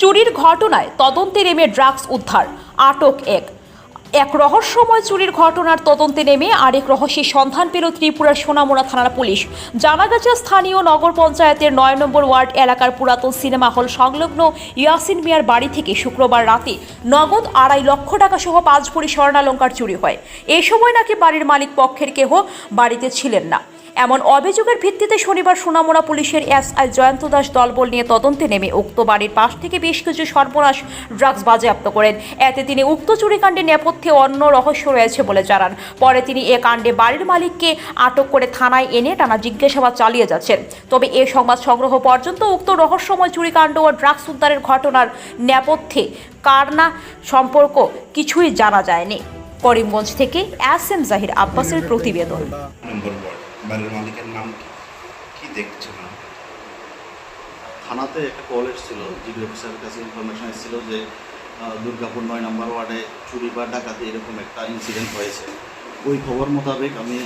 চুরির ঘটনায় তদন্তে নেমে ড্রাগস উদ্ধার, আটক এক। এক রহস্যময় চুরির ঘটনার তদন্তে নেমে আরেক রহস্যের সন্ধান পেল ত্রিপুরার সোনামুড়া থানার পুলিশ। জানা গেছে, স্থানীয় নগর পঞ্চায়েতের নয় নম্বর ওয়ার্ড এলাকার পুরাতন সিনেমা হল সংলগ্ন ইয়াসিন মিয়ার বাড়ি থেকে শুক্রবার রাতে নগদ আড়াই লক্ষ টাকা সহ পাঁচ ভরি স্বর্ণালঙ্কার চুরি হয়। এ সময় নাকি বাড়ির মালিক পক্ষের কেহ বাড়িতে ছিলেন না। এমন অভিযোগের ভিত্তিতে শনিবার সোনামুড়া পুলিশের এসআই জয়ন্ত দাস দলবল নিয়ে তদন্তে নেমে উক্ত বাড়ির পাশ থেকে বেশ কিছু সর্বনাশ ড্রাগস বাজেয়াপ্ত করেন। এতে তিনি উক্ত চুরিকাণ্ডের নেপথ্যে অন্য রহস্য রয়েছে বলে জানান। পরে তিনি এ কাণ্ডে বাড়ির মালিককে আটক করে থানায় এনে টানা জিজ্ঞাসাবাদ চালিয়ে যাচ্ছেন। তবে এ সংবাদ সংগ্রহ পর্যন্ত উক্ত রহস্যময় চুরিকাণ্ড ও ড্রাগস উদ্ধারের ঘটনার নেপথ্যে কার না সম্পর্ক কিছুই জানা যায়নি। করিমগঞ্জ থেকে এম জাহির আব্বাসের প্রতিবেদন। বাড়ির মালিকের নাম কি? দেখছ না? থানাতে একটা কল এসেছিল জিডি অফিসারের কাছে ইনফরমেশন এসেছিল যে দুর্গাপুর নয় নম্বর ওয়ার্ডে চুরি বা ডাকাতি এরকম একটা ইনসিডেন্ট হয়েছে। ওই খবর মোতাবেক আমি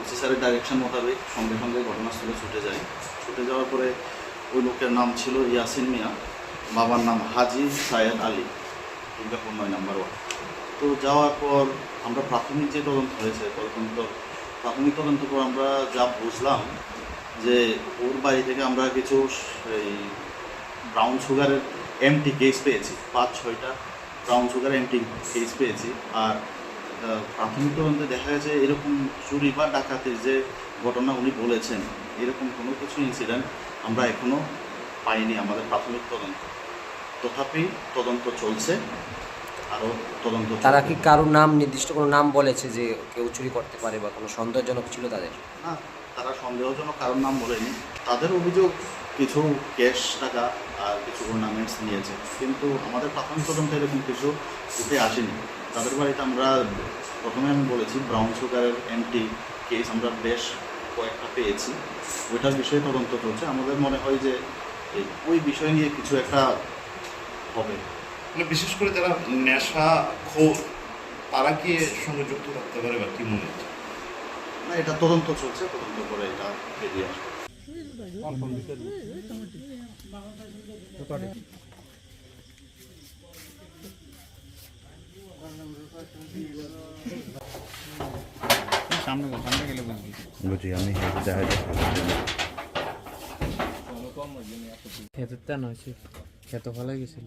ওসি স্যারের ডাইরেকশন মোতাবেক সঙ্গে সঙ্গে ঘটনাস্থলে ছুটে যাই। ছুটে যাওয়ার পরে ওই লোকের নাম ছিল ইয়াসিন মিয়া, বাবার নাম হাজি সায়েদ আলী, দুর্গাপুর নয় নম্বর ওয়ার্ড। তো যাওয়ার পর আমরা প্রাথমিক যে তদন্ত হয়েছে, তদন্ত প্রাথমিক তদন্ত পর আমরা যা বুঝলাম যে ওর বাড়ি থেকে আমরা কিছু, এই ব্রাউন সুগারের এমটি কেস পেয়েছি। পাঁচ, ছয়টা ব্রাউন সুগার এমটি কেস পেয়েছি। আর প্রাথমিক তদন্তে দেখা গেছে এরকম চুরি বা ডাকাতির যে ঘটনা উনি বলেছেন, এরকম কোনো কিছু ইনসিডেন্ট আমরা এখনও পাইনি আমাদের প্রাথমিক তদন্ত। তথাপি তদন্ত চলছে। আরও তদন্ত তারা কি কারোর নাম নির্দিষ্ট কোনো নাম বলেছে যে কেউ চুরি করতে পারে বা কোনো সন্দেহজনক ছিল তাদের? না তারা সন্দেহজনক কারোর নাম বলেনি। তাদের অভিযোগ কিছু ক্যাশ টাকা আর কিছু অর্নামেন্টস নিয়েছে। কিন্তু আমাদের প্রাথমিক তদন্তে এরকম কিছু উঠে আসেনি। তাদের বাড়িতে আমরা প্রথমে আমি বলেছি ব্রাউন সুগারের এমটি কেস আমরা বেশ কয়েকটা পেয়েছি। ওইটার বিষয়ে তদন্ত চলছে। আমাদের মনে হয় যে এই- ওই বিষয় নিয়ে কিছু একটা হবে। মানে বিশেষ করে যারা নেশা খোর তারা কি এর সঙ্গে যুক্ত থাকতে পারে বা কি মনে হচ্ছে? না এটা তদন্ত চলছে তদন্ত করে এটা বেরিয়ে আসবে। বুঝি আমি হেঁটে দেখা ক্ষেতের টান হয়েছে ক্ষেত ভালো গেছিল